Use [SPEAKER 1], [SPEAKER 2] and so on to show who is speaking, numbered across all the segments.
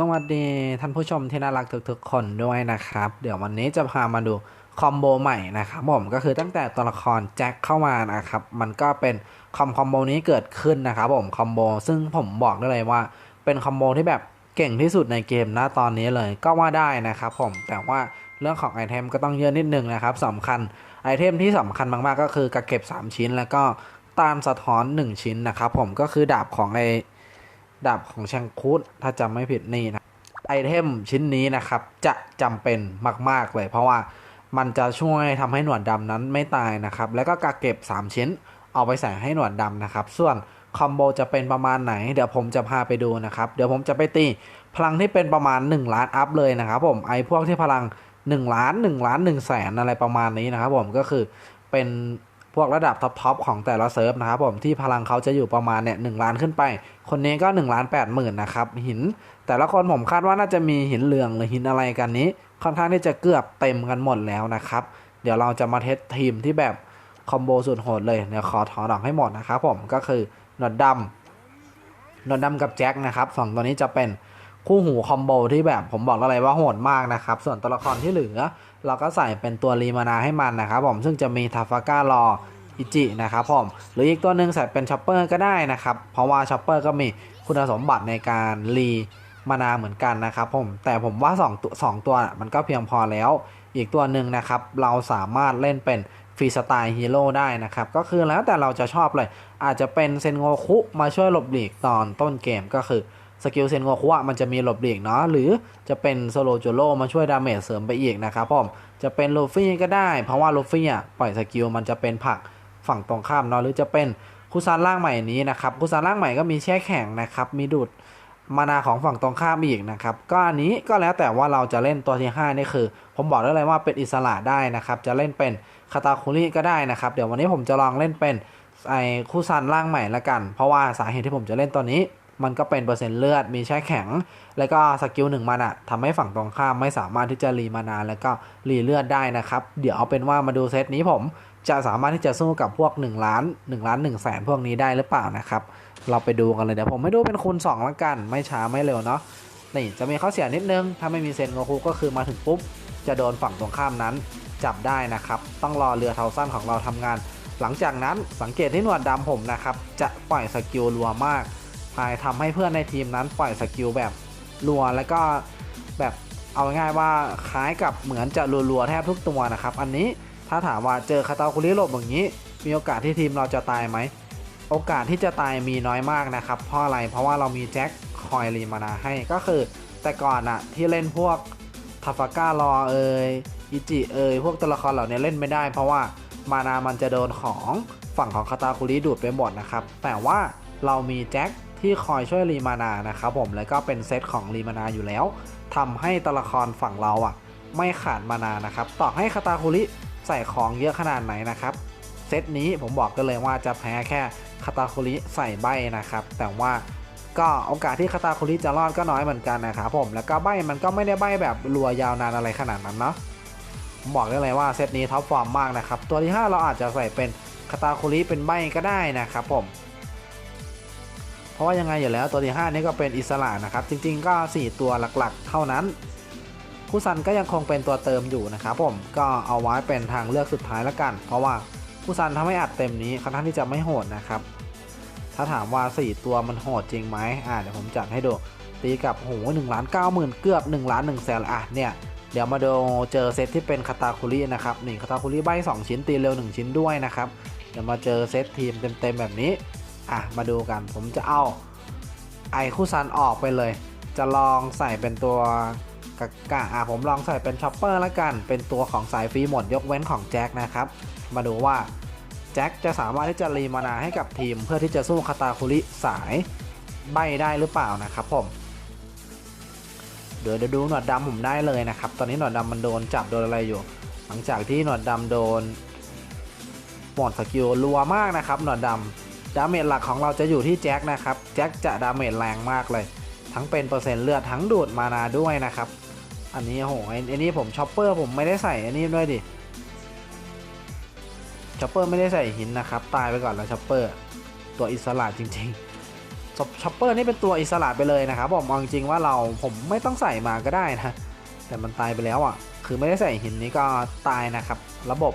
[SPEAKER 1] สวัสดีท่านผู้ชมที่น่ารักทุกๆคนด้วยนะครับ เดี๋ยววันนี้จะพามาดูคอมโบใหม่นะครับผมก็คือตั้งแต่ตัวละครแจ็คเข้ามานะครับ มันก็เป็นคอมคอมโบนี้เกิดขึ้นนะครับผมคอมโบซึ่งผมบอกได้เลยว่า เป็นคอมโบที่แบบเก่งที่สุดในเกมนะตอนนี้เลยก็ว่าได้นะครับผมแต่ว่าเรื่องของไอเทมก็ต้องเยอะนิดนึงนะครับสำคัญไอเทมที่สำคัญมากๆก็คือกระเก็บ 3 ชิ้น แล้วก็ตานสะท้อน 1 ชิ้นนะครับผมก็คือดาบของไอ ดาบของแชงคูดถ้าจำไม่ผิดนี่นะไอเทมชิ้นนี้นะครับ จะจำเป็นมาก ๆ เลย เพราะว่ามันจะช่วยทำให้หนวดดำนั้นไม่ตายนะครับ แล้วก็กาเก็บ 3 ชิ้น เอาไปใส่ให้หนวดดำนะครับ ส่วนคอมโบจะเป็นประมาณไหน เดี๋ยวผมจะพาไปดูนะครับ เดี๋ยวผมจะไปตีพลังที่เป็นประมาณ 1 ล้านอัพเลยนะครับผมไอพวกที่พลัง 1 ล้าน 1 ล้าน1แสนอะไรประมาณนี้นะครับผมก็คือเป็น พวกระดับท็อปๆของแต่ละเซิร์ฟนะครับผมที่พลังเขาจะอยู่ประมาณเนี่ยหล้านขึ้นไป คนนี้ก็1ล้าน8หมื่นนะครับหิน แต่ละคนผมคาดว่าน่าจะมีหินเหลืองหรือหินอะไรกันนี้ ค่อนข้างที่จะเกือบเต็มกันหมดแล้วนะครับ เดี๋ยวเราจะมาเทสทีมที่แบบคอมโบสุดโหดเลยเดี๋ยวขอถอนออกให้หมดนะครับผมก็คือหนวดดำหนวดดำกับแจ็คนะครับสองตัวนี้จะเป็นคู่หูคอมโบที่แบบผมบอกอะไรว่าโหดมากนะครับ ส่วนตัวละครที่เหลือ เราก็ใส่เป็นตัวรีมานาให้มันนะครับผมซึ่งจะมีทาฟาก้ารอ อิจินะครับผมหรืออีกตัวหนึ่งใส่เป็นช็อปเปอร์ก็ได้นะครับ เพราะว่าช็อปเปอร์ก็มีคุณสมบัติในการรีมานาเหมือนกันนะครับผมแต่ผมว่า2ตัว2ตัวมันก็เพียงพอแล้ว อีกตัวหนึ่งนะครับ เราสามารถเล่นเป็นฟรีสไตล์ฮีโร่ได้นะครับ ก็คือแล้วแต่เราจะชอบเลย อาจจะเป็นเซนโงคุมาช่วยหลบหลีกตอนต้นเกมก็คือสกิลเซนโงคุมันจะมีหลบหลีกเนาะหรือจะเป็นโซโลโจโรมาช่วยดาเมจเสริมไปอีกนะครับผมจะเป็นลูฟี่ก็ได้ เพราะว่าลูฟี่อะปล่อยสกิลมันจะเป็นผัก ฝั่งตรงข้ามเนาะหรือจะเป็นคุซานร่างใหม่นี้นะครับคุซานร่างใหม่ก็มีแช่แข็งนะครับมีดูดมานาของฝั่งตรงข้ามอีกนะครับก็อันนี้ก็แล้วแต่ว่าเราจะเล่นตัวที่5นี่คือ ผมบอกได้เลยว่าเป็นอิสระได้นะครับจะเล่นเป็นคาตาคุริก็ได้นะครับเดี๋ยววันนี้ผมจะลองเล่นเป็นไอคุซันร่างใหม่ละกัน เพราะว่าสาเหตุที่ผมจะเล่นตัวนี้ มันก็เป็นเปอร์เซ็นต์เลือดมีแช่แข็ง แล้วก็สกิลหนึ่งมันอะทำให้ฝั่งตรงข้ามไม่สามารถที่จะรีมานาแล้วก็รีเลือดได้นะครับ เดี๋ยวเอาเป็นว่ามาดูเซตนี้ผม จะสามารถที่จะสู้กับพวก 1 ล้าน 1 ล้าน1แสนพวกนี้ได้หรือเปล่านะครับ เราไปดูกันเลยเดี๋ยวผมไม่ดูเป็นคูณ2ละกัน ไม่ช้าไม่เร็วเนาะนี่จะมีข้อเสียนิดนึง ถ้าไม่มีเซนโงคุก็คือมาถึงปุ๊บ จะโดนฝั่งตรงข้ามนั้นจับได้นะครับ ต้องรอเรือเทาสั้นของเราทำงาน หลังจากนั้นสังเกตที่หนวดดำผมนะครับ จะปล่อยสกิลรัวมากพายทำให้เพื่อนในทีมนั้นปล่อยสกิลแบบรัวแล้วก็แบบเอาง่ายว่าคล้ายกับเหมือนจะรัวๆแทบทุกตัวนะครับ อันนี้ ถ้าถามว่าเจอคาตาคุริโลบอย่างนี้ มีโอกาสที่ทีมเราจะตายไหม โอกาสที่จะตายมีน้อยมากนะครับ เพราะอะไร เพราะว่าเรามีแจ็คคอยรีมานาให้ ก็คือแต่ก่อนอะที่เล่นพวกทาฟาก้ารอเอยอิจิเอยพวกตัวละครเหล่านี้เล่นไม่ได้ เพราะว่ามานามันจะโดนของฝั่งของคาตาคุริดูดไปหมดนะครับ แต่ว่าเรามีแจ็คที่คอยช่วยรีมานานะครับผม แล้วก็เป็นเซตของรีมานาอยู่แล้วทำให้ตัวละครฝั่งเราอะไม่ขาดมานานะครับ ต่อให้คาตาคุริ ใส่ของเยอะขนาดไหนนะครับ เซตนี้ผมบอกกันเลยว่าจะแพ้แค่คาตาคุริใส่ใบนะครับ แต่ว่าก็โอกาสที่คาตาคุริจะรอดก็น้อยเหมือนกันนะครับผมแล้วก็ใบมันก็ไม่ได้ใบแบบรัวยาวนานอะไรขนาดนั้นเนาะผมบอกได้เลยว่าเซตนี้ท็อปฟอร์มมากนะครับ ตัวที่ 5 เราอาจจะใส่เป็นคาตาคุริเป็นใบก็ได้นะครับผมเพราะว่ายังไงอยู่แล้วตัวที่ 5 นี่ก็เป็นอิสระนะครับ จริง ๆ ก็ 4 ตัวหลักๆ เท่านั้น คูซันก็ยังคงเป็นตัวเติมอยู่นะครับผมก็เอาไว้เป็นทางเลือกสุดท้ายแล้วกัน เพราะว่าคูซันถ้าไม่อัดเต็มนี้ค่อนข้างที่จะไม่โหดนะครับ ถ้าถามว่า 4 ตัวมันโหดจริงไหมอ่าเดี๋ยวผมจัดให้ดูตีกับโหหนึ่งล้านเก้าหมื่นเกือบ1ล้านหนึ่งแสนอะเนี่ยเดี๋ยวมาดูเจอเซตที่เป็นคาตาคุรินะครับนี่คาตาคุริใบ2 ชิ้นตีเร็ว 1 ชิ้นด้วยนะครับเดี๋ยวมาเจอเซตทีมเต็มๆแบบนี้อะมาดูกันผมจะเอาไอคูซันออกไปเลย จะลองใส่เป็นตัว กะกะอะผมลองใส่เป็นช็อปเปอร์ละกัน เป็นตัวของสายฟรีหมดยกเว้นของแจ็คนะครับ มาดูว่าแจ็คจะสามารถที่จะรีมานาให้กับทีม เพื่อที่จะสู้คาตาคุริสายใบได้หรือเปล่านะครับผมเดี๋ยวดูหนวดดำผมได้เลยนะครับ ตอนนี้หนวดดำมันโดนจับโดนอะไรอยู่ หลังจากที่หนวดดำโดนหมดสกิลรัวมากนะครับ หนวดดำดาเมจหลักของเราจะอยู่ที่แจ็คนะครับ แจ็คจะดาเมจแรงมากเลย ทั้งเป็นเปอร์เซ็นต์เลือดทั้งดูดมานาด้วยนะครับ อันนี้โหไอ้นี่ผมช็อปเปอร์ผมไม่ได้ใส่อันนี้ด้วยดิช็อปเปอร์ไม่ได้ใส่หินนะครับ ตายไปก่อนแล้วช็อปเปอร์ตัวอิสระจริงๆช็อปเปอร์นี่เป็นตัวอิสระไปเลยนะครับผมเอาจริงว่าเราผมไม่ต้องใส่มาก็ได้นะแต่มันตายไปแล้วอะ คือไม่ได้ใส่หินนี้ก็ตายนะครับ ระบบ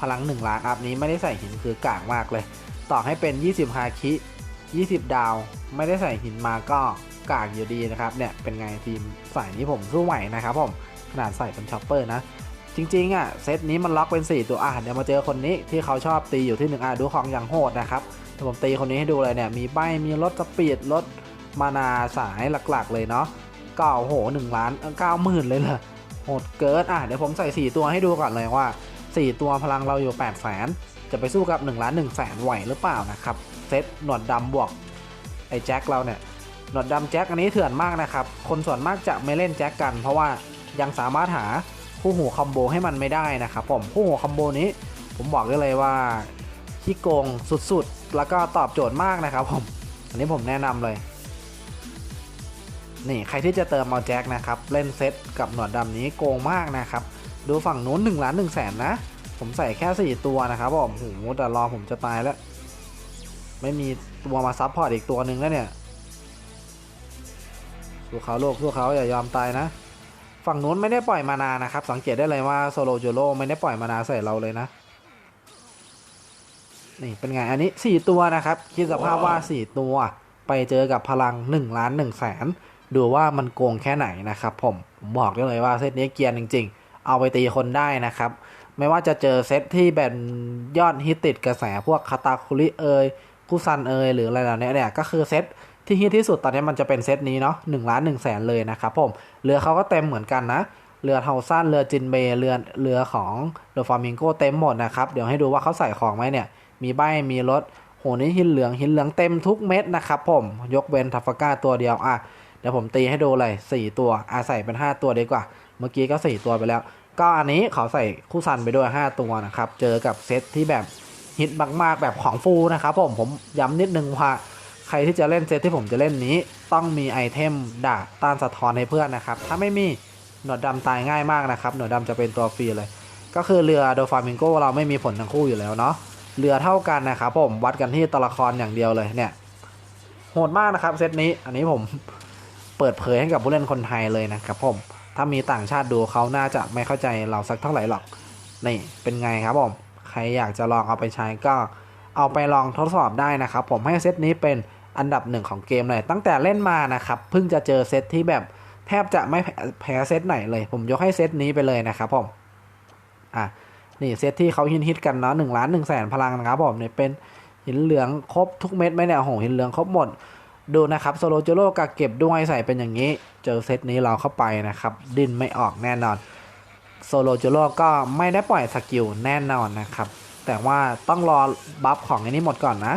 [SPEAKER 1] พลัง1ล้านอัพนี้ไม่ได้ใส่หินคือกากมากเลย ต่อให้เป็น 20ฮาคิ 20 ดาว ไม่ได้ใส่หินมาก็ กากอยู่ดีนะครับเนี่ยเป็นไงทีมสายนี้ผมสู้ไหวนะครับผมขนาดใส่เป็นช็อปเปอร์นะ จริงๆอะเซตนี้มันล็อกเป็น 4 ตัวอะเดี๋ยวมาเจอคนนี้ที่เขาชอบตีอยู่ที่หนึ่งอะดูของอย่างโหดนะครับเดี๋ยวผมตีคนนี้ให้ดูเลยเนี่ยมีใบมีรถสปีดรถมานาสายหลักๆเลยเนาะก็โอ้โหหนึ่งล้านเก้าหมื่นเลยเหรอโหดเกินอะเดี๋ยวผมใส่ 4 ตัวให้ดูก่อนเลยว่า 4 ตัวพลังเราอยู่8 0 0แสนจะไปสู้กับ1ล้าน1แสนไหวหรือเปล่านะครับเซตหนวดดำบวกไอ้แจ็คเราเนี่ย หนวดดำแจ็คอันนี้เถื่อนมากนะครับ คนส่วนมากจะไม่เล่นแจ็คกัน เพราะว่ายังสามารถหาคู่หูคอมโบให้มันไม่ได้นะครับผมคู่หูคอมโบนี้ ผมบอกได้เลยว่าขี้โกงสุดๆ แล้วก็ตอบโจทย์มากนะครับผม อันนี้ผมแนะนำเลย นี่ใครที่จะเติมเอาแจ็คนะครับ เล่นเซตกับหนวดดำนี้โกงมากนะครับ ดูฝั่งนู้น1ล้าน1แสนนะ ผมใส่แค่ 4 ตัวนะครับผมโอ้โหแต่รอผมจะตายแล้ว ไม่มีตัวมาซับพอร์ตอีกตัวหนึ่งแล้วเนี่ย สู้เขาโลกสู้เขาอย่ายอมตายนะ ฝั่งนู้นไม่ได้ปล่อยมานานะครับ สังเกตได้เลยว่าโซโลโจโรไม่ได้ปล่อยมานาใส่เราเลยนะ นี่เป็นไงอันนี้ 4 ตัวนะครับ คิดสภาพว่า 4 ตัว ไปเจอกับพลัง1ล้าน1แสนดูว่ามันโกงแค่ไหนนะครับผมผมบอกได้เลยว่าเซตนี้เกียร์จริง ๆ เอาไปตีคนได้นะครับ ไม่ว่าจะเจอเซตที่เป็นยอดฮิตติดกระแสพวกคาตาคุริเอยคุซันเอยหรืออะไรเหล่านี้เนี่ยก็คือเซต ที่ฮิตที่สุดตอนนี้มันจะเป็นเซตนี้เนาะหนึ่งล้านหนึ่งแสนเลยนะครับผมเรือเขาก็เต็มเหมือนกันนะเรือเทาสั้นเรือจินเบเรือเรือของเดอฟามิงโกเต็มหมดนะครับเดี๋ยวให้ดูว่าเขาใส่ของไหมเนี่ย มีใบมีรถโหนี่หินเหลืองหินเหลืองเต็มทุกเม็ดนะครับผมยกเว้นทัฟฟก้าตัวเดียวอะเดี๋ยวผมตีให้ดูเลย4ตัวอะใส่เป็น 5 ตัวดีกว่า เมื่อกี้ก็ 4 ตัวไปแล้ว ก็อันนี้เขาใส่คู่ซันไปด้วย 5 ตัวนะครับ เจอกับเซตที่แบบฮิตมากๆแบบของฟูนะครับผมผมย้ำนิดนึงว่า รที่จะเล่นเซตที่ผมจะเล่นนี้ ต้องมีไอเทมดาบต้านสะท้อนให้เพื่อนนะครับ ถ้าไม่มีหนวดดำตายง่ายมากนะครับ หนวดดำจะเป็นตัวฟรีเลย ก็คือเรือโดฟามิงโกเราไม่มีผลทั้งคู่อยู่แล้วเนาะเรือเท่ากันนะครับผมวัดกันที่ตัวละครอย่างเดียวเลยเนี่ยโหดมากนะครับเซตนี้อันนี้ผมเปิดเผยให้กับผู้เล่นคนไทยเลยนะครับผมถ้ามีต่างชาติดูเขาน่าจะไม่เข้าใจเราสักเท่าไหร่หรอกนี่เป็นไงครับผมใครอยากจะลองเอาไปใช้ก็เอาไปลองทดสอบได้นะครับ ผมให้เซตนี้เป็น อันดับหนึ่งของเกมเลย ตั้งแต่เล่นมานะครับ เพิ่งจะเจอเซตที่แบบแทบจะไม่แพ้เซตไหนเลย ผมยกให้เซตนี้ไปเลยนะครับผม อะ นี่เซตที่เขาฮิตฮิตกันเนาะหนึ่งล้านหนึ่งแสนพลังนะครับผมเนี่ยเป็นหินเหลืองครบทุกเม็ดไหมเนี่ยโอ้โหหินเหลืองครบหมด ดูนะครับโซโลโจโร่กักเก็บด้วยใส่เป็นอย่างนี้ เจอเซตนี้เราเข้าไปนะครับ ดินไม่ออกแน่นอนโซโลโจโร่ก็ไม่ได้ปล่อยสกิลแน่นอนนะครับ แต่ว่าต้องรอบัฟของอันนี้หมดก่อนนะ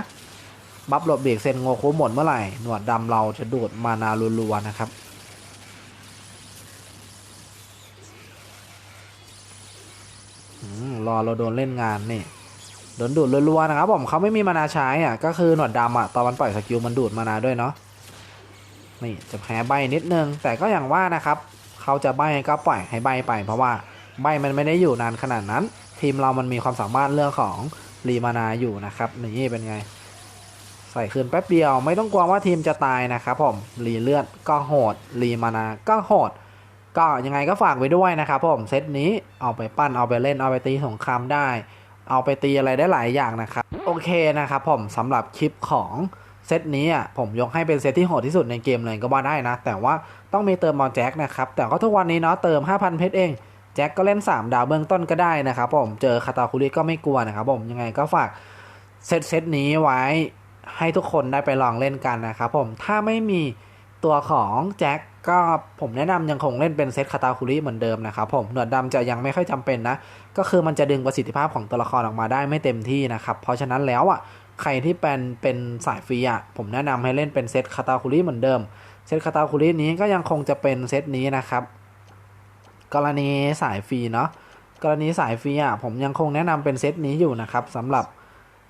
[SPEAKER 1] บัฟหลบเบรกเซนโงคุหมดเมื่อไหร่ หนวดดำเราจะดูดมานารัวๆนะครับ รอเราโดนเล่นงานนี่ โดนดูดรัวๆนะครับผมเขาไม่มีมานาใช้อะ ก็คือหนวดดำอะ ตอนมันปล่อยสกิลมันดูดมานาด้วยเนาะ นี่จะแพ้ใบนิดนึง แต่ก็อย่างว่านะครับ เขาจะใบก็ปล่อยให้ใบไป เพราะว่าใบมันไม่ได้อยู่นานขนาดนั้น ทีมเรามันมีความสามารถเรื่องของรีมานาอยู่นะครับ นี่เป็นไง ใส่คืนแป๊บเดียว ไม่ต้องกลัวว่าทีมจะตายนะครับผมรีเลือดก็โหดรีมานาก็โหด ก็ยังไงก็ฝากไว้ด้วยนะครับผมเซตนี้เอาไปปั้นเอาไปเล่นเอาไปตีสงครามได้ เอาไปตีอะไรได้หลายอย่างนะครับโอเคนะครับผมสำหรับคลิปของเซตนี้อะผมยกให้เป็นเซตที่โหดที่สุดในเกมเลยก็ว่าได้นะ แต่ว่าต้องมีเติมมอลแจ็คนะครับแต่ก็ทุกวันนี้เนาะเติม 5,000 เพชรเองแจ็คก็เล่น 3 ดาวเบื้องต้นก็ได้นะครับผมเจอคาตาคุริก็ไม่กลัวนะครับผมยังไงก็ฝากเซตเซตนี้ไว้ ให้ทุกคนได้ไปลองเล่นกันนะครับผมถ้าไม่มีตัวของแจ็คก็ผมแนะนำยังคงเล่นเป็นเซตคาตาคุริเหมือนเดิมนะครับผมหนวดดำจะยังไม่ค่อยจำเป็นนะ ก็คือมันจะดึงประสิทธิภาพของตัวละครออกมาได้ไม่เต็มที่นะครับเพราะฉะนั้นแล้วอะใครที่เป็นเป็นสายฟรีอะผมแนะนำให้เล่นเป็นเซตคาตาคุริเหมือนเดิมเซตคาตาคุรินี้ก็ยังคงจะเป็นเซตนี้นะครับ กรณีสายฟรีเนาะกรณีสายฟรีอะผมยังคงแนะนำเป็นเซตนี้อยู่นะครับสำหรับ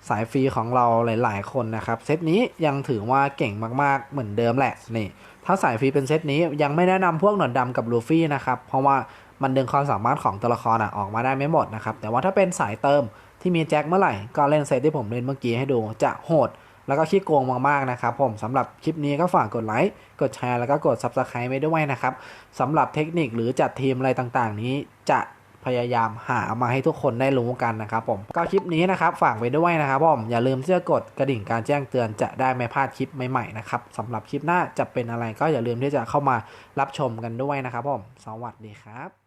[SPEAKER 1] สายฟรีของเราหลาย ๆ คนนะครับ เซตนี้ยังถือว่าเก่งมากๆเหมือนเดิมแหละนี่ถ้าสายฟรีเป็นเซตนี้ยังไม่แนะนำพวกหนวดดำกับลูฟี่นะครับ เพราะว่ามันดึงความสามารถของตัวละครอออกมาได้ไม่หมดนะครับ แต่ว่าถ้าเป็นสายเติมที่มีแจ็คเมื่อไหร่ ก็เล่นเซตที่ผมเล่นเมื่อกี้ให้ดูจะโหด แล้วก็ขี้โกงมากๆนะครับผมสำหรับคลิปนี้ก็ฝากกดไลค์กดแชร์แล้วก็กด Subscribe ไว้ด้วยนะครับสำหรับเทคนิคหรือจัดทีมอะไรต่างๆ นี้จะ พยายามหามาให้ทุกคนได้รู้กันนะครับผมก็คลิปนี้นะครับฝากไว้ด้วยนะครับผมอย่าลืมเสื้อกดกระดิ่งการแจ้งเตือนจะได้ไม่พลาดคลิปใหม่ๆนะครับสำหรับคลิปหน้าจะเป็นอะไรก็อย่าลืมที่จะเข้ามารับชมกันด้วยนะครับผมสวัสดีครับ